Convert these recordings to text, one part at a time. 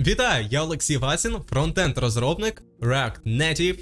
Вітаю, я Олексій Васін, фронтенд розробник React Native.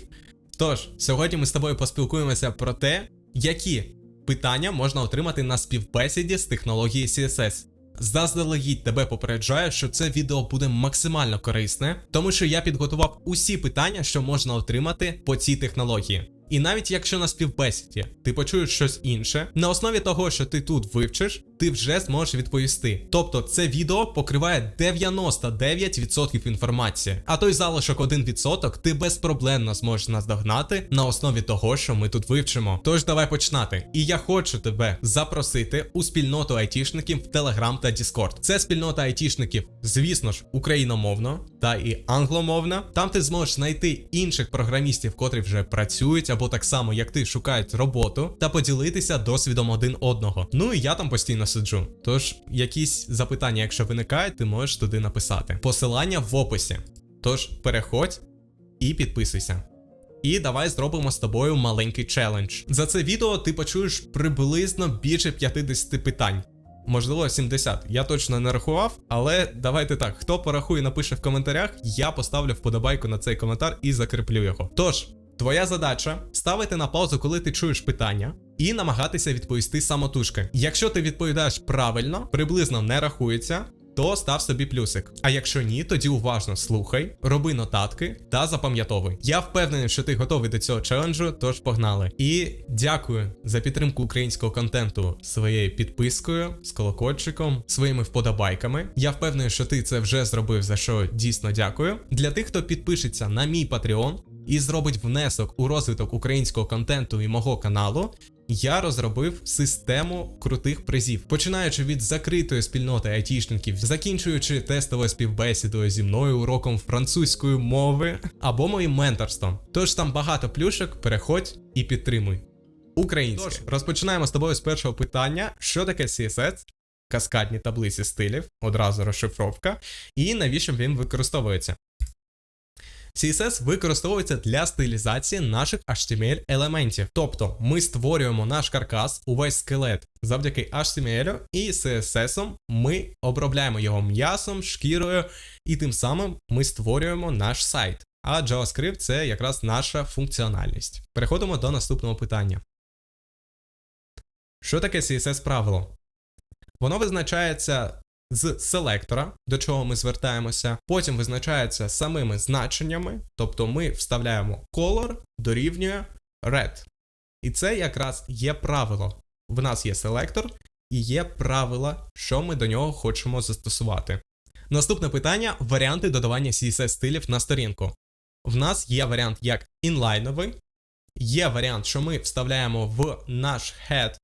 Тож, сьогодні ми з тобою поспілкуємося про те, які питання можна отримати на співбесіді з технології CSS. Заздалегідь тебе попереджаю, що це відео буде максимально корисне, тому що я підготував усі питання, що можна отримати по цій технології. І навіть якщо на співбесіді ти почуєш щось інше, на основі того, що ти тут вивчиш, ти вже зможеш відповісти. Тобто це відео покриває 99% інформації, а той залишок 1% ти безпроблемно зможеш наздогнати на основі того, що ми тут вивчимо. Тож давай починати. І я хочу тебе запросити у спільноту айтішників в Telegram та Discord. Це спільнота айтішників, звісно ж, україномовна та і англомовна. Там ти зможеш знайти інших програмістів, котрі вже працюють, або так само як ти шукають роботу, та поділитися досвідом один одного. Ну і я там постійно сиджу. Тож, якісь запитання, якщо виникають, ти можеш туди написати. Посилання в описі. Тож переходь і підписуйся. І давай зробимо з тобою маленький челендж. За це відео ти почуєш приблизно більше 50 питань. Можливо, 70. Я точно не рахував, але давайте так. Хто порахує, напише в коментарях, я поставлю вподобайку на цей коментар і закріплю його. Тож, твоя задача ставити на паузу, коли ти чуєш питання, і намагатися відповісти самотужки. Якщо ти відповідаєш правильно, приблизно не рахується. То став собі плюсик. А якщо ні, тоді уважно слухай, роби нотатки та запам'ятовуй. Я впевнений, що ти готовий до цього челенджу, тож погнали. І дякую за підтримку українського контенту своєю підпискою, з колокольчиком, своїми вподобайками. Я впевнений, що ти це вже зробив, за що дійсно дякую. Для тих, хто підпишеться на мій Patreon і зробить внесок у розвиток українського контенту і мого каналу. Я розробив систему крутих призів, починаючи від закритої спільноти айтішників, закінчуючи тестовою співбесідою зі мною уроком французької мови або моїм менторством. Тож там багато плюшок, переходь і підтримуй. Українське. Тож, розпочинаємо з тобою з першого питання: що таке CSS? Каскадні таблиці стилів, одразу розшифровка, і навіщо він використовується. CSS використовується для стилізації наших HTML елементів. Тобто ми створюємо наш каркас, увесь скелет завдяки HTML і CSS ми обробляємо його м'ясом, шкірою, і тим самим ми створюємо наш сайт. А JavaScript це якраз наша функціональність. Переходимо до наступного питання. Що таке CSS правило? Воно визначається з селектора, до чого ми звертаємося. Потім визначається самими значеннями, тобто ми вставляємо color дорівнює red. І це якраз є правило. В нас є селектор і є правила, що ми до нього хочемо застосувати. Наступне питання: варіанти додавання CSS стилів на сторінку. В нас є варіант як інлайновий, є варіант, що ми вставляємо в наш head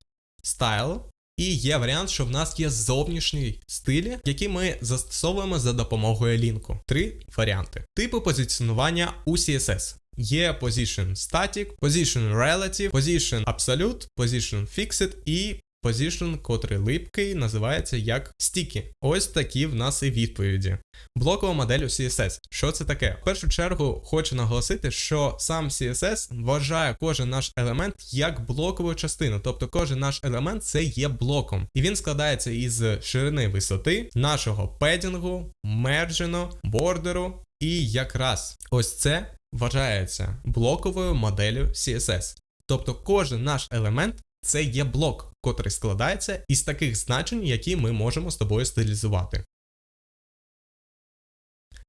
style, і є варіант, що в нас є зовнішній стилі, які ми застосовуємо за допомогою лінку. Три варіанти. Типи позиціонування у CSS. Є Position Static, Position Relative, Position Absolute, Position Fixed і Position, котрий липкий, називається як Sticky. Ось такі в нас і відповіді. Блокова модель у CSS. Що це таке? В першу чергу хочу наголосити, що сам CSS вважає кожен наш елемент як блокову частину, тобто кожен наш елемент це є блоком. І він складається із ширини висоти, нашого педінгу, мерджену, бордеру. І якраз ось це вважається блоковою моделлю CSS. Тобто кожен наш елемент це є блок, котрий складається із таких значень, які ми можемо з тобою стилізувати.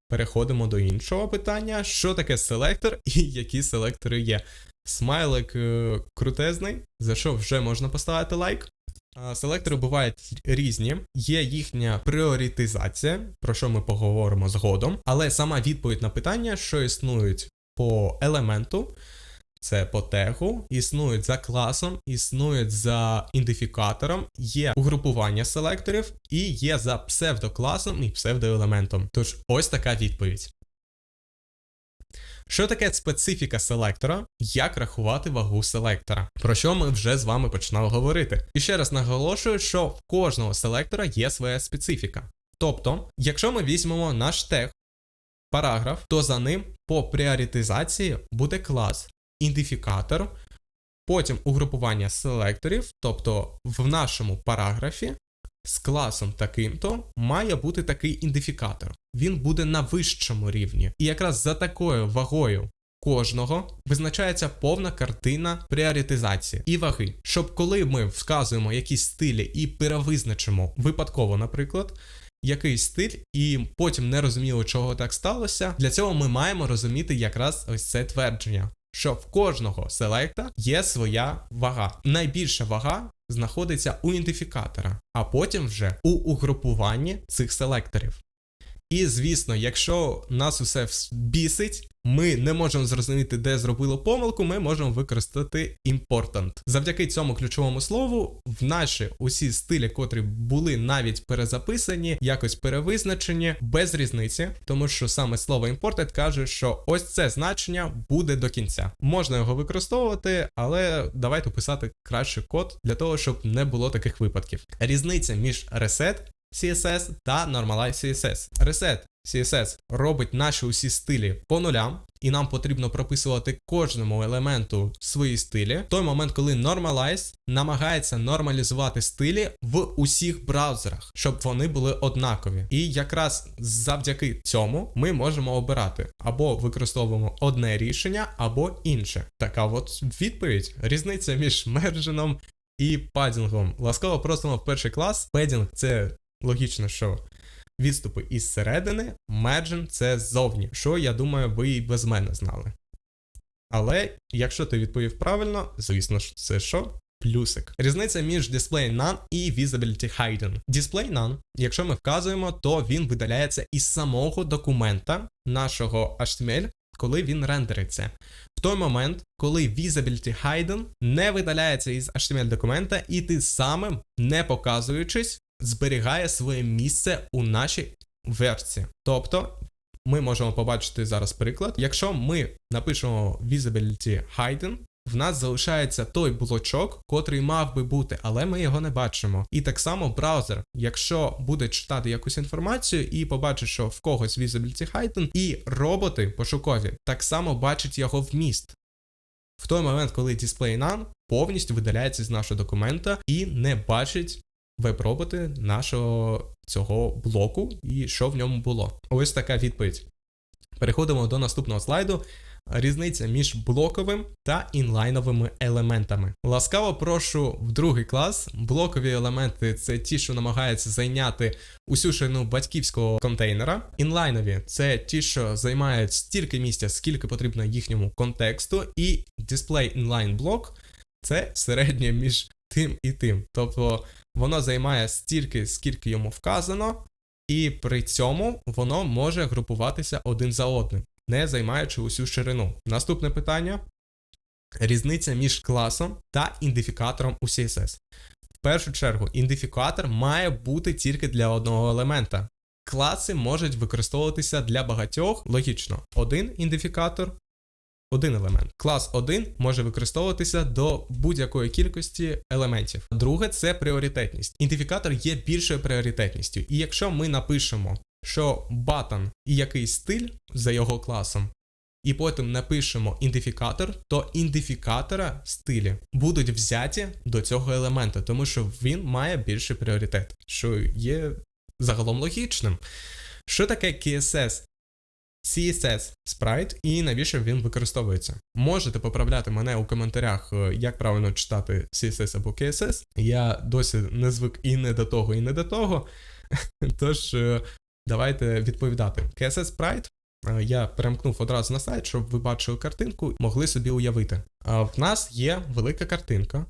Переходимо до іншого питання: що таке селектор і які селектори є. Смайлик е, крутезний, за що вже можна поставити лайк. Селектори бувають різні, є їхня пріоритизація, про що ми поговоримо згодом, але сама відповідь на питання, що існують по елементу, це по тегу, існують за класом, існують за ідентифікатором, є угрупування селекторів і є за псевдокласом і псевдоелементом. Тож ось така відповідь. Що таке специфіка селектора? Як рахувати вагу селектора? Про що ми вже з вами починали говорити? І ще раз наголошую, що в кожного селектора є своя специфіка. Тобто, якщо ми візьмемо наш тег, параграф, то за ним по пріоритизації буде клас, ідентифікатор, потім угрупування селекторів, тобто в нашому параграфі з класом таким-то має бути такий ідентифікатор. Він буде на вищому рівні. І якраз за такою вагою кожного визначається повна картина пріоритизації і ваги. Щоб коли ми вказуємо якісь стилі і перевизначимо випадково, наприклад. Якийсь стиль, і потім не розуміло, чого так сталося. Для цього ми маємо розуміти якраз ось це твердження, що в кожного селекта є своя вага. Найбільша вага знаходиться у ідентифікатора, а потім вже у угрупуванні цих селекторів. І звісно, якщо нас усе бісить, ми не можемо зрозуміти, де зробило помилку, ми можемо використати important. Завдяки цьому ключовому слову, в наші усі стилі, котрі були навіть перезаписані, якось перевизначені, без різниці, тому що саме слово imported каже, що ось це значення буде до кінця. Можна його використовувати, але давайте писати краще код для того, щоб не було таких випадків. Різниця між reset CSS та Normalize CSS. Reset CSS робить наші усі стилі по нулям, і нам потрібно прописувати кожному елементу свої стилі. В той момент, коли Normalize намагається нормалізувати стилі в усіх браузерах, щоб вони були однакові. І якраз завдяки цьому ми можемо обирати або використовуємо одне рішення, або інше. Така от відповідь. Різниця між мерженом і падінгом. Ласкаво просимо в перший клас. Педінг це логічно, що відступи із середини, меджен це ззовні, що я думаю, ви і без мене знали. Але якщо ти відповів правильно, звісно ж, це що? Плюсик. Різниця між Display None і Visibility Hidden. Display None, якщо ми вказуємо, то він видаляється із самого документа нашого HTML, коли він рендериться. В той момент, коли Visibility Hidden не видаляється із HTML документа, і ти самим, не показуючись, зберігає своє місце у нашій версії. Тобто, ми можемо побачити зараз приклад. Якщо ми напишемо Visibility Hidden, в нас залишається той блочок, котрий мав би бути, але ми його не бачимо. І так само браузер, якщо буде читати якусь інформацію і побачить, що в когось Visibility Hidden, і роботи пошукові так само бачать його вміст. В той момент, коли Display None повністю видаляється з нашого документа і не бачить веб-роботи нашого цього блоку і що в ньому було. Ось така відповідь. Переходимо до наступного слайду. Різниця між блоковим та інлайновими елементами. Ласкаво прошу в другий клас. Блокові елементи це ті, що намагаються зайняти усю ширину батьківського контейнера. Інлайнові це ті, що займають стільки місця, скільки потрібно їхньому контексту. І display inline блок це середнє між тим і тим. Тобто воно займає стільки, скільки йому вказано, і при цьому воно може групуватися один за одним, не займаючи усю ширину. Наступне питання: різниця між класом та ідентифікатором у CSS. В першу чергу, ідентифікатор має бути тільки для одного елемента. Класи можуть використовуватися для багатьох, логічно, один ідентифікатор, один елемент. Клас 1 може використовуватися до будь-якої кількості елементів. Друге це пріоритетність. Ідентифікатор є більшою пріоритетністю. І якщо ми напишемо, що button і якийсь стиль за його класом, і потім напишемо ідентифікатор, то ідентифікатора стилі будуть взяті до цього елемента, тому що він має більший пріоритет, що є загалом логічним. Що таке CSS? CSS Sprite і навіщо він використовується. Можете поправляти мене у коментарях, е, як правильно читати CSS або KSS. Я досі не звик і не до того, і не до того. Тож е, давайте відповідати. CSS Sprite е, я перемкнув одразу на сайт, щоб ви бачили картинку, могли собі уявити. В нас є велика картинка,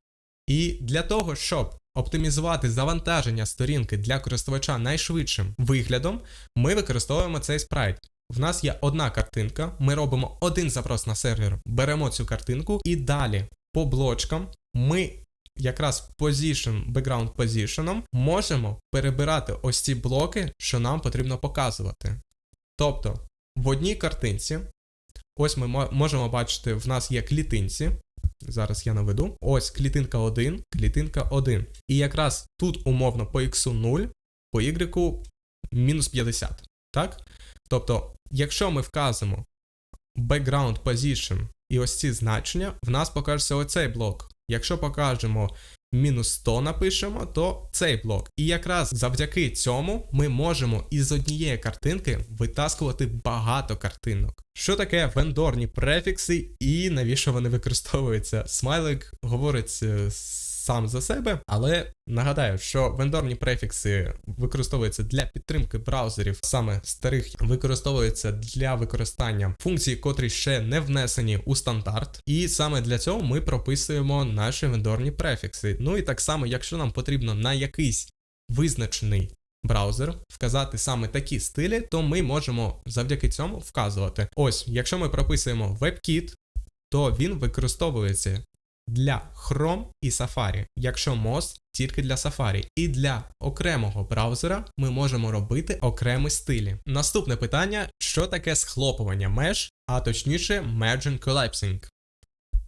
і для того, щоб оптимізувати завантаження сторінки для користувача найшвидшим виглядом, ми використовуємо цей спрайт. В нас є одна картинка, ми робимо один запрос на сервер, беремо цю картинку і далі по блочкам ми якраз position, background position можемо перебирати ось ці блоки, що нам потрібно показувати. Тобто в одній картинці, ось ми можемо бачити, в нас є клітинці. Зараз я наведу. Ось клітинка 1, клітинка 1. І якраз тут умовно по x 0, по y мінус 50. Так? Тобто, якщо ми вказуємо background position і ось ці значення, в нас покажеться оцей блок. Якщо покажемо мінус 100 напишемо, то цей блок. І якраз завдяки цьому ми можемо із однієї картинки витаскувати багато картинок. Що таке вендорні префікси і навіщо вони використовуються? Смайлик говорить е, сам за себе, але нагадаю, що вендорні префікси використовуються для підтримки браузерів, саме старих використовуються для використання функцій, котрі ще не внесені у стандарт. І саме для цього ми прописуємо наші вендорні префікси. Ну і так само, якщо нам потрібно на якийсь визначений браузер вказати саме такі стилі, то ми можемо завдяки цьому вказувати. Ось, якщо ми прописуємо WebKit, то він використовується для Chrome і Safari, якщо Moz тільки для Safari. І для окремого браузера ми можемо робити окремі стилі. Наступне питання: що таке схлопування меж, а точніше Merging Collapsing?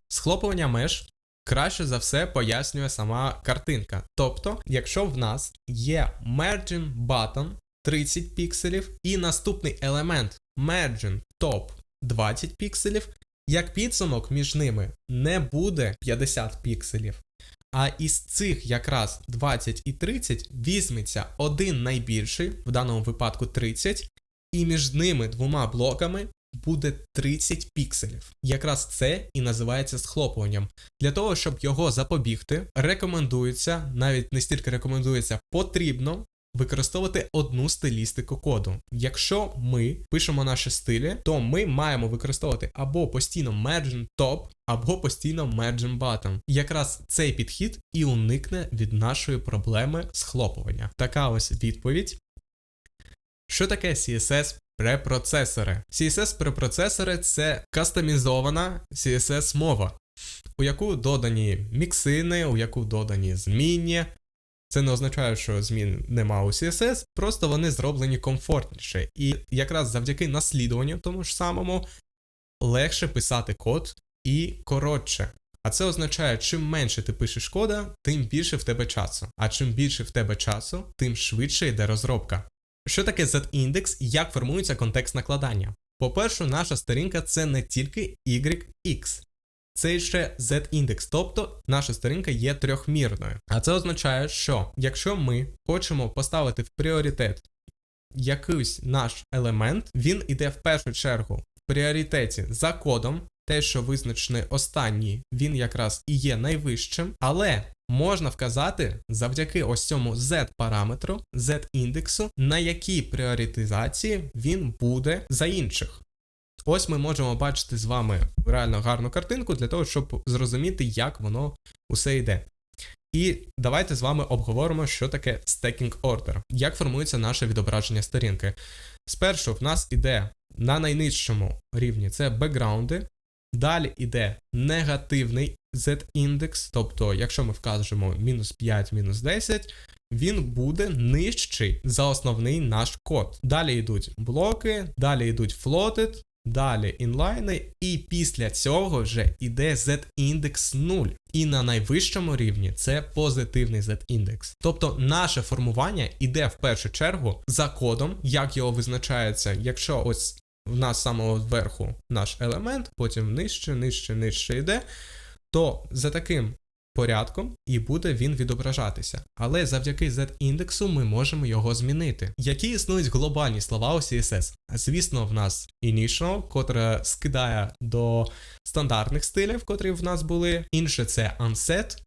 Схлопування меж краще за все пояснює сама картинка. Тобто, якщо в нас є Merging Button 30 пікселів і наступний елемент Merging Top 20 пікселів, як підсумок між ними не буде 50 пікселів. А із цих якраз 20 і 30 візьметься один найбільший, в даному випадку 30, і між ними двома блоками буде 30 пікселів. Якраз це і називається схлопуванням. Для того, щоб його запобігти, рекомендується, навіть не стільки рекомендується, потрібно використовувати одну стилістику коду. Якщо ми пишемо наші стилі, то ми маємо використовувати або постійно margin top, або постійно margin bottom. Якраз цей підхід і уникне від нашої проблеми схлопування. Така ось відповідь. Що таке CSS препроцесори? CSS препроцесори це кастомізована CSS мова, у яку додані міксини, у яку додані змінні, це не означає, що змін нема у CSS, просто вони зроблені комфортніше. І якраз завдяки наслідуванню тому ж самому легше писати код і коротше. А це означає, чим менше ти пишеш кода, тим більше в тебе часу. А чим більше в тебе часу, тим швидше йде розробка. Що таке Z-індекс і як формується контекст накладання? По-перше, наша сторінка це не тільки YX, це ще Z-індекс, тобто наша сторінка є трьохмірною. А це означає, що якщо ми хочемо поставити в пріоритет якийсь наш елемент, він іде в першу чергу в пріоритеті за кодом. Те, що визначений останній, він якраз і є найвищим, але можна вказати завдяки ось цьому Z-параметру, Z-індексу, на якій пріоритизації він буде за інших. Ось ми можемо бачити з вами реально гарну картинку для того, щоб зрозуміти, як воно усе йде. І давайте з вами обговоримо, що таке stacking order, як формується наше відображення сторінки. Спершу в нас іде на найнижчому рівні це бекграунди, далі йде негативний z-індекс, тобто, якщо ми вкажемо мінус 5, мінус 10, він буде нижчий за основний наш код. Далі йдуть блоки, далі йдуть floated, Далі інлайни, і після цього вже йде z-індекс 0. І на найвищому рівні це позитивний z-індекс. Тобто наше формування йде в першу чергу за кодом, як його визначається, якщо ось в нас самого зверху наш елемент, потім нижче, нижче, нижче йде, то за таким порядком і буде він відображатися. Але завдяки Z-індексу ми можемо його змінити. Які існують глобальні слова у CSS? Звісно, в нас initial, котре скидає до стандартних стилів, котрі в нас були. Інше це unset,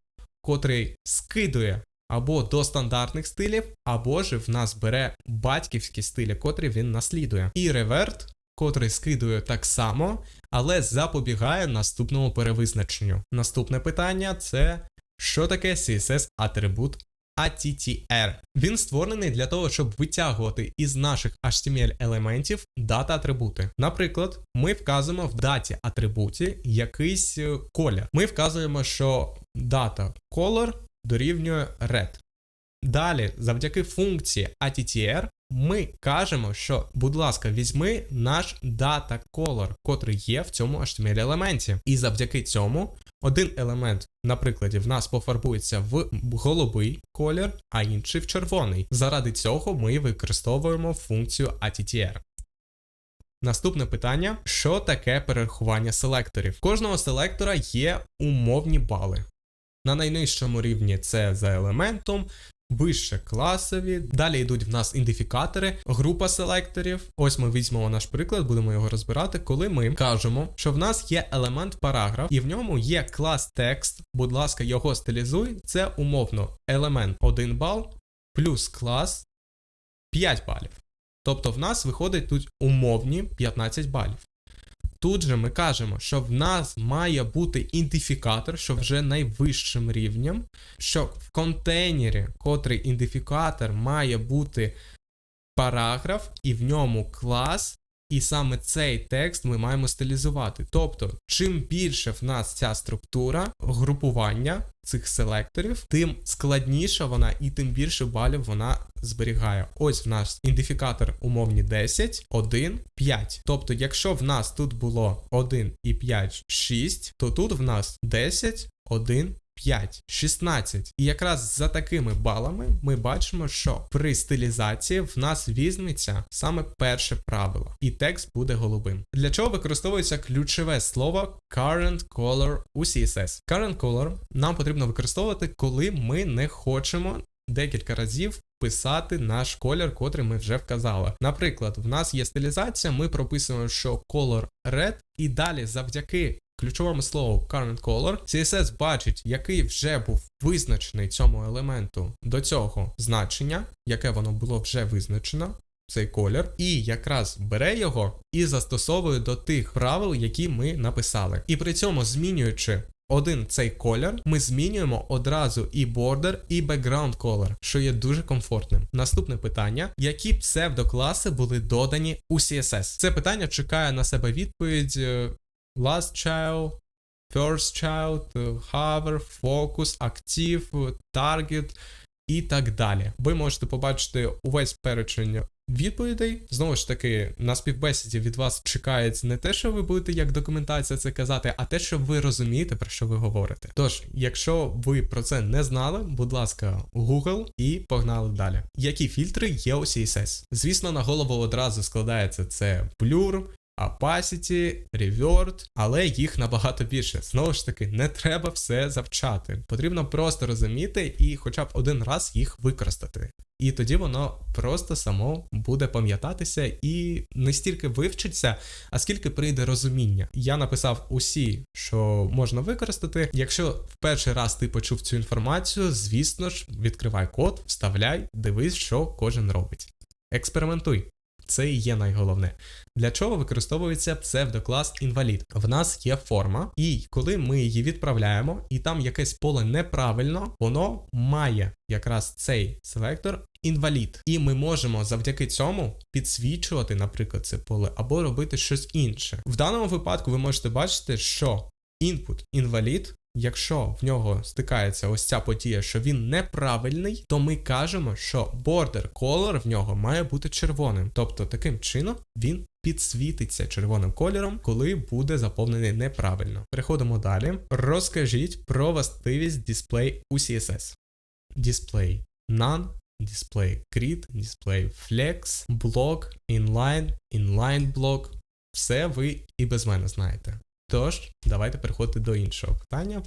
котрий скидує. Або до стандартних стилів, або ж в нас бере батьківські стилі, котрі він наслідує. І revert, котрий скидує так само, але запобігає наступному перевизначенню. Наступне питання це що таке CSS атрибут ATTR. Він створений для того, щоб витягувати із наших HTML елементів дата атрибути. Наприклад, ми вказуємо в даті атрибуті якийсь е, колір. Ми вказуємо, що дата color дорівнює red. Далі, завдяки функції ATTR, ми кажемо, що, будь ласка, візьми наш data color, котрий є в цьому HTML елементі. І завдяки цьому один елемент, наприклад, в нас пофарбується в голубий колір, а інший в червоний. Заради цього ми використовуємо функцію ATTR. Наступне питання: що таке перерахування селекторів? Кожного селектора є умовні бали. На найнижчому рівні це за елементом. Вище класові, далі йдуть в нас ідентифікатори, група селекторів. Ось ми візьмемо наш приклад, будемо його розбирати. Коли ми кажемо, що в нас є елемент параграф, і в ньому є клас текст. Будь ласка, його стилізуй. Це умовно елемент 1 бал плюс клас 5 балів. Тобто в нас виходить тут умовні 15 балів. Тут же ми кажемо, що в нас має бути ідентифікатор, що вже найвищим рівнем, що в контейнері, котрий ідентифікатор має бути параграф, і в ньому клас, і саме цей текст ми маємо стилізувати. Тобто, чим більше в нас ця структура групування цих селекторів, тим складніша вона і тим більше балів вона зберігає. Ось в нас ідентифікатор умовні 10, 1, 5. Тобто, якщо в нас тут було 1 і 5, 6, то тут в нас 10, 1, 5, 16. І якраз за такими балами ми бачимо, що при стилізації в нас візьметься саме перше правило, і текст буде голубим. Для чого використовується ключове слово current color у CSS? Current color нам потрібно використовувати, коли ми не хочемо декілька разів. Писати наш колір, котрий ми вже вказали. Наприклад, в нас є стилізація, ми прописуємо, що color red, і далі завдяки ключовому слову current color, CSS бачить, який вже був визначений цьому елементу до цього значення, яке воно було вже визначено. Цей колір, і якраз бере його і застосовує до тих правил, які ми написали. І при цьому змінюючи один цей колір, ми змінюємо одразу і border, і background color, що є дуже комфортним. Наступне питання: які псевдокласи були додані у CSS? Це питання чекає на себе відповідь е, Last Child, First Child, Hover, Focus, Active, Target і так далі. Ви можете побачити увесь перечень відповідей. Знову ж таки, на співбесіді від вас чекається не те, що ви будете як документація це казати, а те, що ви розумієте, про що ви говорите. Тож, якщо ви про це не знали, будь ласка, Google і погнали далі. Які фільтри є у CSS? Звісно, на голову одразу складається це Blur, Opacity, Revert, але їх набагато більше. Знову ж таки, не треба все завчати. Потрібно просто розуміти і хоча б один раз їх використати. І тоді воно просто само буде пам'ятатися і не стільки вивчиться, а скільки прийде розуміння. Я написав усі, що можна використати. Якщо в перший раз ти почув цю інформацію, звісно ж, відкривай код, вставляй, дивись, що кожен робить. Експериментуй. Це і є найголовне. Для чого використовується псевдоклас інвалід? В нас є форма, і коли ми її відправляємо, і там якесь поле неправильно, воно має якраз цей селектор інвалід. І ми можемо завдяки цьому підсвічувати, наприклад, це поле, або робити щось інше. В даному випадку ви можете бачити, що інпут інвалід Якщо в нього стикається ось ця подія, що він неправильний, то ми кажемо, що border color в нього має бути червоним. Тобто таким чином він підсвітиться червоним кольором, коли буде заповнений неправильно. Переходимо далі. Розкажіть про властивість display у CSS. Display none, display grid, display flex, block, inline, inline block. Все ви і без мене знаєте. Тож, давайте переходити до іншого питання.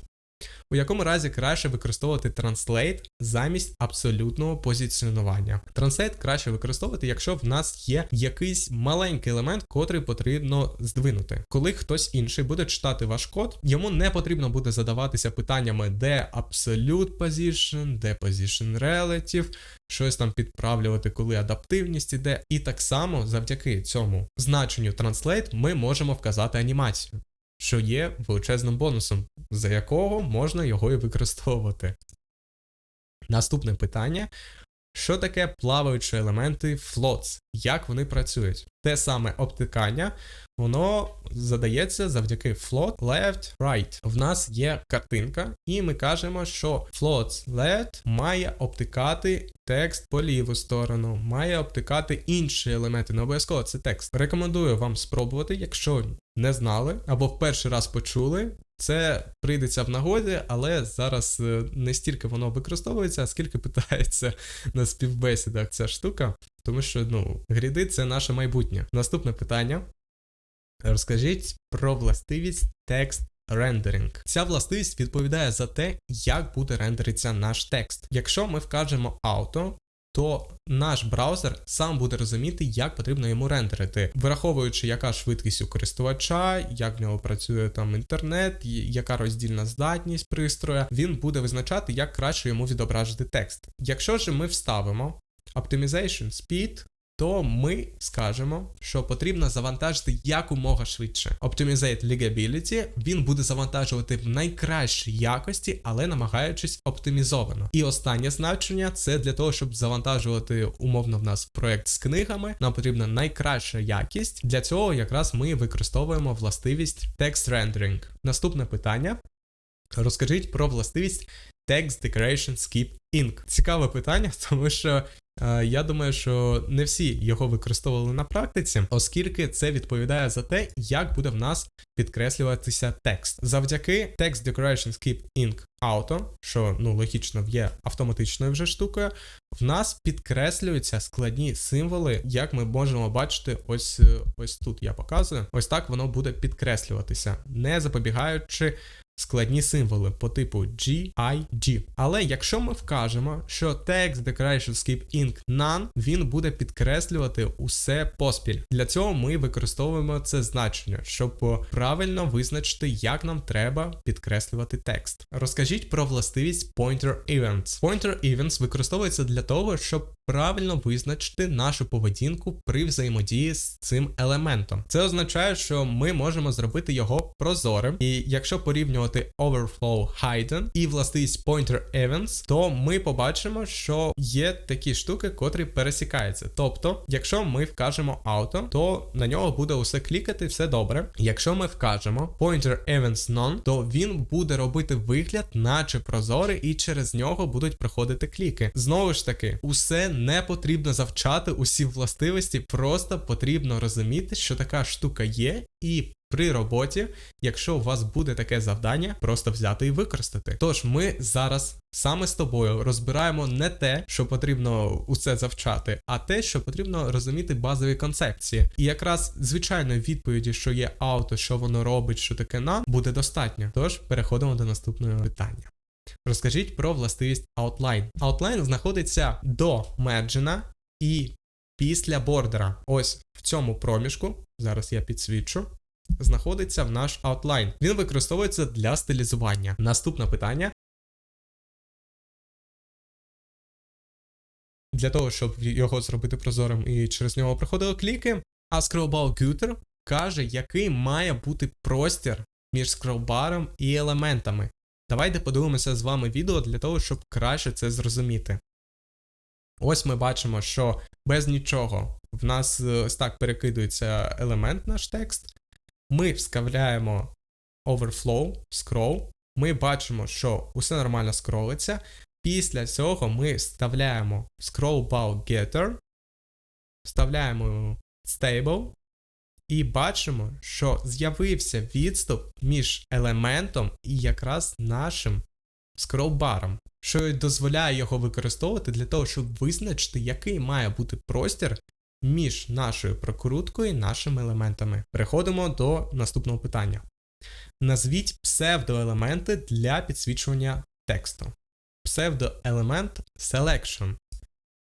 У якому разі краще використовувати Translate замість абсолютного позиціонування? Translate краще використовувати, якщо в нас є якийсь маленький елемент, котрий потрібно здвинути. Коли хтось інший буде читати ваш код, йому не потрібно буде задаватися питаннями, де Absolute Position, де Position Relative, щось там підправлювати, коли адаптивність іде. І так само завдяки цьому значенню Translate ми можемо вказати анімацію що є величезним бонусом, за якого можна його і використовувати. Наступне питання: що таке плаваючі елементи floats? Як вони працюють? Те саме обтикання, воно задається завдяки float left right. В нас є картинка, і ми кажемо, що floats left має обтикати текст по ліву сторону, має обтикати інші елементи. Не обов'язково це текст. Рекомендую вам спробувати, якщо не знали або в перший раз почули. Це прийдеться в нагоді, але зараз е, не стільки воно використовується, а скільки питається на співбесідах ця штука. Тому що ну, гріди це наше майбутнє. Наступне питання. Розкажіть про властивість текст Rendering. Ця властивість відповідає за те, як буде рендеритися наш текст. Якщо ми вкажемо auto, то наш браузер сам буде розуміти, як потрібно йому рендерити, враховуючи, яка швидкість у користувача, як в нього працює там інтернет, яка роздільна здатність пристрою, він буде визначати, як краще йому відображити текст. Якщо ж ми вставимо Optimization Speed, то ми скажемо, що потрібно завантажити якомога швидше. Optimizate Legibility він буде завантажувати в найкращій якості, але намагаючись оптимізовано. І останнє значення це для того, щоб завантажувати умовно в нас проект з книгами. Нам потрібна найкраща якість. Для цього якраз ми використовуємо властивість Text Rendering. Наступне питання. Розкажіть про властивість Text Decoration Skip Ink. Цікаве питання, тому що я думаю, що не всі його використовували на практиці, оскільки це відповідає за те, як буде в нас підкреслюватися текст. Завдяки Text Decoration Skip Ink Auto, що ну логічно є автоматичною вже штукою, в нас підкреслюються складні символи, як ми можемо бачити, ось е, ось тут я показую. Ось так воно буде підкреслюватися, не запобігаючи складні символи по типу G, I, G. Але якщо ми вкажемо, що Text Decoration Skip Ink None, він буде підкреслювати усе поспіль. Для цього ми використовуємо це значення, щоб правильно визначити, як нам треба підкреслювати текст. Розкажіть про властивість Pointer Events. Pointer Events використовується для того, щоб правильно визначити нашу поведінку при взаємодії з цим елементом. Це означає, що ми можемо зробити його прозорим, і якщо порівнювати Overflow Hidden і властивість Pointer Events, то ми побачимо, що є такі штуки, котрі пересікаються. Тобто, якщо ми вкажемо auto, то на нього буде усе клікати, все добре. Якщо ми вкажемо Pointer Events None, то він буде робити вигляд, наче прозорий, і через нього будуть проходити кліки. Знову ж таки, усе не потрібно завчати усі властивості, просто потрібно розуміти, що така штука є, і при роботі, якщо у вас буде таке завдання, просто взяти і використати. Тож ми зараз саме з тобою розбираємо не те, що потрібно усе завчати, а те, що потрібно розуміти базові концепції. І якраз звичайної відповіді, що є ауто, що воно робить, що таке на, буде достатньо. Тож переходимо до наступного питання. Розкажіть про властивість Outline. Outline знаходиться до мерджена і після бордера. Ось в цьому проміжку, зараз я підсвічу, знаходиться в наш Outline. Він використовується для стилізування. Наступне питання. Для того, щоб його зробити прозорим і через нього проходили кліки, а Gutter каже, який має бути простір між скролбаром і елементами. Давайте подивимося з вами відео для того, щоб краще це зрозуміти. Ось ми бачимо, що без нічого в нас е, ось так перекидується елемент наш текст. Ми вставляємо overflow, scroll. Ми бачимо, що усе нормально скролиться. Після цього ми вставляємо scroll bar getter, вставляємо stable, і бачимо, що з'явився відступ між елементом і якраз нашим скролбаром, що й дозволяє його використовувати для того, щоб визначити, який має бути простір між нашою прокруткою і нашими елементами. Переходимо до наступного питання. Назвіть псевдоелементи для підсвічування тексту. Псевдоелемент selection,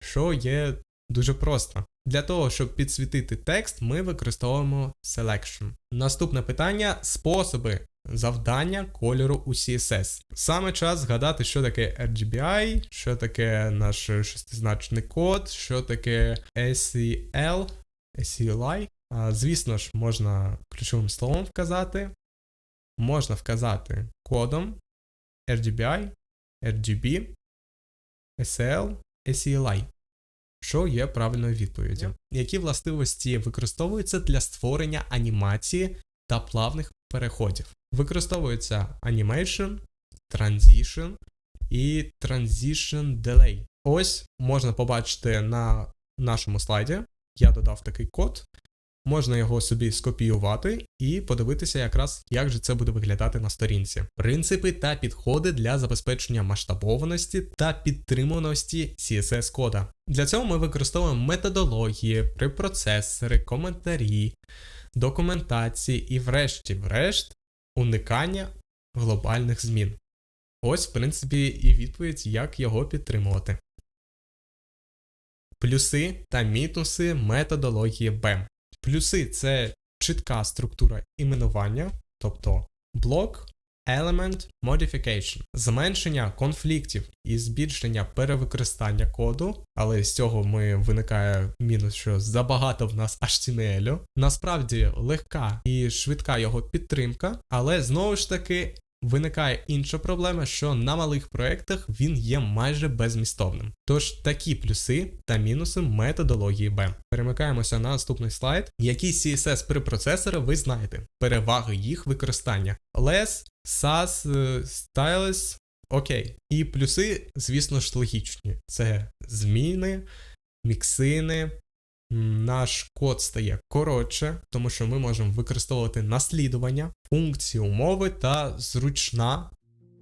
що є дуже просто. Для того, щоб підсвітити текст, ми використовуємо selection. Наступне питання: способи завдання кольору у CSS. Саме час згадати, що таке RGBI, що таке наш шестизначний код, що таке SEL, SELI. Звісно ж, можна ключовим словом вказати. Можна вказати кодом RGBI, RGB, SEL, SELI що є правильною відповіддю. Які властивості використовуються для створення анімації та плавних переходів? Використовується Animation, Transition і Transition Delay. Ось можна побачити на нашому слайді. Я додав такий код. Можна його собі скопіювати і подивитися, якраз як же це буде виглядати на сторінці. Принципи та підходи для забезпечення масштабованості та підтримуваності CSS кода. Для цього ми використовуємо методології, препроцесори, коментарі, документації і, врешті-врешт, уникання глобальних змін. Ось, в принципі, і відповідь, як його підтримувати. Плюси та мінуси методології BEM. Плюси це чітка структура іменування, тобто блок, Element Modification, зменшення конфліктів і збільшення перевикористання коду, але з цього ми виникає мінус, що забагато в нас HTML. Насправді легка і швидка його підтримка, але знову ж таки виникає інша проблема, що на малих проєктах він є майже безмістовним. Тож такі плюси та мінуси методології BEM. Перемикаємося на наступний слайд. Які CSS препроцесори ви знаєте? Переваги їх використання. LESS, SAS, Stylus, окей. І плюси, звісно ж, логічні. Це зміни, міксини. Наш код стає коротше, тому що ми можемо використовувати наслідування, функції умови та зручна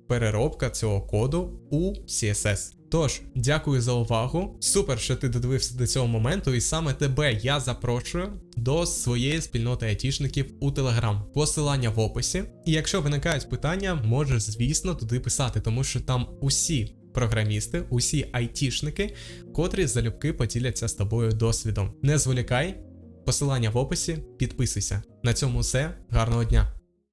переробка цього коду у CSS. Тож, дякую за увагу. Супер, що ти додивився до цього моменту, і саме тебе я запрошую до своєї спільноти айтішників у Telegram. Посилання в описі. І якщо виникають питання, можеш, звісно, туди писати, тому що там усі програмісти, усі айтішники, котрі залюбки поділяться з тобою досвідом. Не зволікай, посилання в описі, підписуйся. На цьому все. Гарного дня!